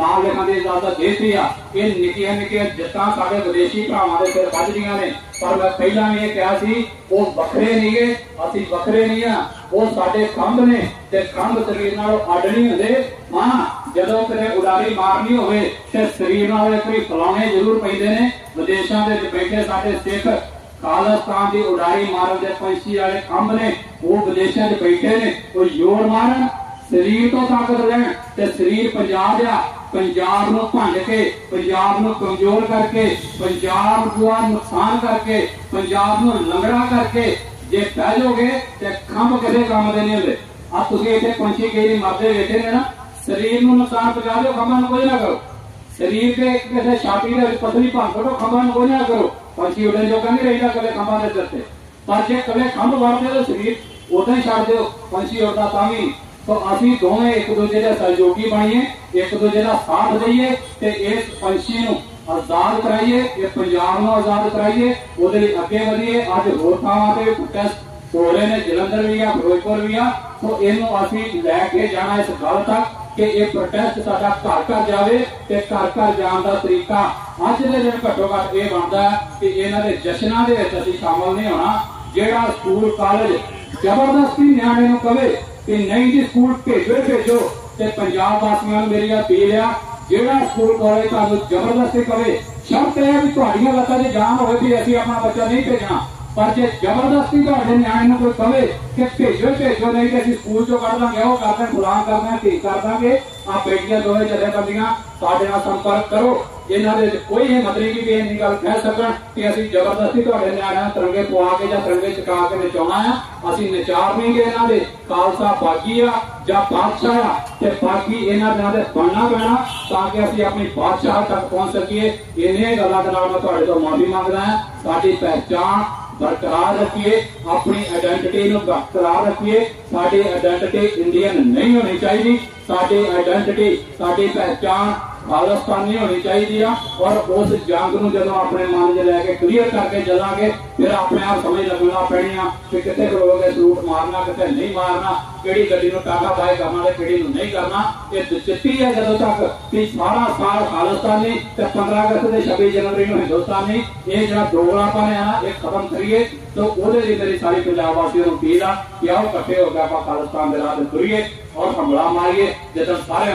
ਦਾ ਲਿਖਣ ਦੀ ਇਜਾਜ਼ਤ ਦੇਤੀ ਆ। ਇਹ ਨਿੱਕੀਆਂ ਨਿੱਕੀਆਂ ਜਿੱਤਾਂ ਸਾਡੇ ਵਿਦੇਸ਼ੀ ਭਰਾਵਾਂ ਦੇ ਸਿਰ ਵੱਜਦੀਆਂ ਨੇ। ਪਰ ਮੈਂ ਪਹਿਲਾਂ ਵੀ ਇਹ ਕਿਹਾ ਸੀ, ਉਹ ਵੱਖਰੇ ਨਹੀਂਗੇ ਅਸੀਂ ਵੱਖਰੇ ਨਹੀਂ ਆ। ਉਹ ਸਾਡੇ ਖੰਭ ਨੇ ਤੇ ਖੰਭ ਸਰੀਰ ਨਾਲੋਂ ਅੱਡ ਨਹੀਂ ਹੁੰਦੇ। ਹਾਂ ਜਦੋਂ ਕਿਤੇ ਉਡਾਰੀ ਮਾਰਨੀ ਹੋਵੇ, ਤੇ ਸਰੀਰ ਨਾਲ ਇੱਕ ਫਲਾਉਣੇ ਜ਼ਰੂਰ ਪੈਂਦੇ ਨੇ। ਵਿਦੇਸ਼ਾਂ ਦੇ ਬੈਠੇ ਸਾਡੇ ਸਿੱਖ ਖਾਲਿਸਤਾਨ ਦੀ ਉਡਾਰੀ ਮਾਰਨ ਦੇ ਪੰਛੀ ਵਾਲੇ ਖੰਭ ਨੇ, ਉਹ ਵਿਦੇਸ਼ਾਂ 'ਚ ਬੈਠੇ ਨੇ, ਉਹ ਯੋਰ ਮਾਰਨ। ਸਰੀਰ ਤੋਂ ਤਾਕਤ ਰਹਿਣ ਤੇ ਸਰੀਰ ਪੰਜਾਬ ਆ ਪੰਜਾਬ ਨੂੰ ਭੰਡ ਕੇ, ਪੰਜਾਬ ਨੂੰ ਕਮਜ਼ੋਰ ਕਰਕੇ, ਪੰਜਾਬ ਦਾ ਨੁਕਸਾਨ ਕਰਕੇ, ਪੰਜਾਬ ਨੂੰ ਲੰਗੜਾ ਕਰਕੇ ਜੇ ਬਹਿ ਜਾਓਗੇ ਤੇ ਖੰਭ ਕਿਸੇ ਕੰਮ ਦੇ ਨਹੀਂ ਹੁੰਦੇ ਆ ਤੁਸੀਂ ਇੱਥੇ ਪੰਛੀ ਕਈ ਨਹੀਂ ਮਰਦੇ ਵੇਖੇ ਨੇ ਨਾ, ਸਰੀਰ ਨੂੰ ਨੁਕਸਾਨ ਪਹੁੰਚਾ ਦਿਓ, ਖੰਭਾਂ ਨੂੰ ਕੋਈ ਨਾ ਕਰੋ। ਸਰੀਰ ਦੇ ਕਿਸੇ ਛਾਤੀ ਦੇ ਵਿੱਚ ਪਤਲੀ ਭੰਗ ਕਰੋ ਖੰਭਾਂ ਨੂੰ ਕੋਈ ਨਾ ਕਰੋ। ਪੰਛੀ ਉਡਣ ਜੋਗਾ ਨਹੀਂ ਰਹਿੰਦਾ ਕਦੇ ਖੰਭਾਂ ਦੇ ਸਿਰ ਪਰ ਜੇ ਕਦੇ ਖੰਭ ਵੜਦੇ ਤਾਂ ਸਰੀਰ, ਉਦਾਂ ਹੀ ਛੱਡ ਦਿਓ, ਪੰਛੀ ਉਡਦਾ ਤਾਂ ਵੀ ਤਾਂ ਅਸੀਂ ਦੋਵੇਂ ਇੱਕ ਦੂਜੇ ਦੇ ਸਹਿਯੋਗੀ ਬਣੀਏ, ਇੱਕ ਦੂਜੇ ਦਾ ਸਾਥ ਦਈਏ ਤੇ ਇਸ ਪੰਛੀ ਨੂੰ ਆਜ਼ਾਦ ਕਰਾਈਏ, ਇਹ ਪੰਜਾਬ ਨੂੰ ਆਜ਼ਾਦ ਕਰਾਈਏ, ਉਹਦੇ ਲਈ ਅੱਗੇ ਵਧੀਏ। ਅੱਜ ਹੋਰ ਥਾਵਾਂ ਤੇ ਪ੍ਰੋਟੈਸਟ ਹੋ ਰਹੇ ਨੇ, ਜਲੰਧਰ ਵੀ ਆ, ਫਿਰੋਜ਼ਪੁਰ ਵੀ ਆ। ਸੋ ਇਹਨੂੰ ਅਸੀਂ ਲੈ ਕੇ ਜਾਣਾ ਇਸ ਗੱਲ ਤੱਕ ਕਿ ਇਹ ਪ੍ਰੋਟੈਸਟ ਸਾਡਾ ਘਰ ਘਰ ਜਾਵੇ ਤੇ ਘਰ ਘਰ ਜਾਣ ਦਾ ਤਰੀਕਾ ਅੱਜ ਦੇ ਦਿਨ ਘੱਟੋ ਘੱਟ ਇਹ ਬਣਦਾ ਕਿ ਇਹਨਾਂ ਦੇ ਜਸ਼ਨਾਂ ਦੇ ਵਿੱਚ ਅਸੀਂ ਸ਼ਾਮਲ ਨਹੀਂ ਹੋਣਾ, ਜਿਹੜਾ ਸਕੂਲ ਕਾਲਜ ਜ਼ਬਰਦਸਤੀ ਨਿਆਣੇ ਨੂੰ ਕਵੇ ਕਿ ਨਹੀਂ ਜੀ, ਸਕੂਲ ਭੇਜੋ ਭੇਜੋ। ਤੇ ਪੰਜਾਬ ਵਾਸੀਆਂ ਨੂੰ ਮੇਰੀ ਅਪੀਲ ਆ, ਜਿਹੜਾ ਸਕੂਲ ਕਾਲਜ ਤੁਹਾਨੂੰ ਜ਼ਬਰਦਸਤੀ ਕਵੇ ਸ਼ਰਤ ਇਹ ਹੈ ਵੀ ਤੁਹਾਡੀਆਂ ਲੱਤਾਂ 'ਚ ਜਾਨ ਹੋਵੇ ਵੀ ਅਸੀਂ ਆਪਣਾ ਬੱਚਾ ਨਹੀਂ ਭੇਜਣਾ। ਪਰ ਜੇ ਜ਼ਬਰਦਸਤੀ ਤੁਹਾਡੇ ਨਿਆਣੇ ਨੂੰ ਕੋਈ ਕਵੇ ਕਿ ਭੇਜੋ ਹੀ ਭੇਜੋ, ਨਹੀਂ ਤੇ ਅਸੀਂ ਸਕੂਲ ਚੋਂ ਕੱਢ ਦਾਂਗੇ ਉਹ ਕਰਦੇ ਫਲਾਣ ਕਰਦੇ ਕੀ ਕਰ ਦਾਂਗੇ। ਆ ਬੇਟੀਆਂ ਦੋਵੇਂ ਜਥੇਬੰਦੀਆਂ ਸਾਡੇ ਨਾਲ ਸੰਪਰਕ ਕਰੋ। ਇਹਨਾਂ ਦੇ ਵਿੱਚ ਕੋਈ ਹਿੰਮਤ ਨਹੀਂ ਕਿ ਇਹ ਗੱਲ ਕਹਿ ਸਕਣ ਕਿ ਅਸੀਂ ਜ਼ਬਰਦਸਤੀ ਤੁਹਾਡੇ ਨਿਆਣਿਆਂ ਨੂੰ ਤਿਰੰਗੇ ਪਵਾ ਕੇ ਜਾਂ ਤਿਰੰਗੇ ਚਕਾ ਕੇ ਨਚਾਉਣਾ ਆ, ਅਸੀਂ ਨਚਾਰ ਨਹੀਂ ਗਏ ਇਹਨਾਂ ਦੇ। ਖਾਲਸਾ ਬਾਗੀ ਆ ਜਾਂ ਬਾਦਸ਼ਾਹ ਆ, ਤੇ ਬਾਕੀ ਇਹਨਾਂ ਦਿਨਾਂ ਦੇ ਬਣਨਾ ਪੈਣਾ ਤਾਂ ਕਿ ਅਸੀਂ ਆਪਣੀ ਬਾਦਸ਼ਾਹ ਤੱਕ ਪਹੁੰਚ ਸਕੀਏ। ਇਹਨੇ ਗੱਲਾਂ ਦੇ ਨਾਲ ਮੈਂ ਤੁਹਾਡੇ ਤੋਂ ਮਾਫੀ ਮੰਗਦਾ ਹਾਂ। ਸਾਡੀ ਪਹਿਚਾਣ ਬਰਕਰਾਰ ਰੱਖੀਏ, ਆਪਣੀ ਆਇਡੈਂਟੀਟੀ ਨੂੰ ਬਰਕਰਾਰ ਰੱਖੀਏ। ਸਾਡੀ ਆਇਡੈਂਟੀਟੀ ਇੰਡੀਅਨ ਨਹੀਂ ਹੋਣੀ ਚਾਹੀਦੀ। ਸਾਡੀ ਆਇਡੈਂਟੀਟੀ ਸਾਡੀ ਪਹਿਚਾਣ ਖਾਲਿਸਤਾਨੀ ਹੋਣੀ ਚਾਹੀਦੀ ਆ ਔਰ ਉਸ ਜੰਗ ਨੂੰ ਜਦੋਂ ਆਪਣੇ ਮਨ 'ਚ ਲੈ ਕੇ ਕਲੀਅਰ ਕਰਕੇ ਚੱਲਾਂਗੇ, ਫਿਰ ਆਪਣੇ ਆਪ ਸਮਝ ਲੱਗਣਾ ਪੈਣੀ ਆ ਕਿ ਕਿੱਥੇ ਖਲੋਗੇ, ਸਲੂਟ ਮਾਰਨਾ, ਕਿੱਥੇ ਨਹੀਂ ਮਾਰਨਾ, ਕਿਹੜੀ ਗੱਡੀ ਨੂੰ ਟਾਕਾ ਪਾਏ ਕਰਨਾ ਤੇ ਕਿਹੜੀ ਨੂੰ ਨਹੀਂ ਕਰਨਾ, ਇਹ ਦਿਲਚਸਪੀ ਹੈ ਜਦੋਂ ਤੱਕ ਕਿ ਸਾਰਾ ਸਾਲ ਖਾਲਿਸਤਾਨੀ ਤੇ 15 ਅਗਸਤ ਦੇ 26 ਜਨਵਰੀ ਨੂੰ ਹਿੰਦੁਸਤਾਨੀ, ਇਹ ਜਿਹੜਾ ਦੋਗਲਾਪਨ ਹੈ ਨਾ, ਇਹ ਖਤਮ ਕਰੀਏ ਤਾਂ ਉਹਦੇ ਲਈ ਮੇਰੀ ਸਾਰੀ ਪੰਜਾਬ ਵਾਸੀਆਂ ਨੂੰ ਅਪੀਲ ਆ ਕਿ ਆਓ ਇਕੱਠੇ ਹੋ ਕੇ ਆਪਾਂ ਖਾਲਿਸਤਾਨ ਦੇ ਰਾਹ ਤੇ ਤੁਰੀਏ ਔਰ ਹਮਲਾ ਮਾਰੀਏ, ਜਦੋਂ ਸਾਰੇ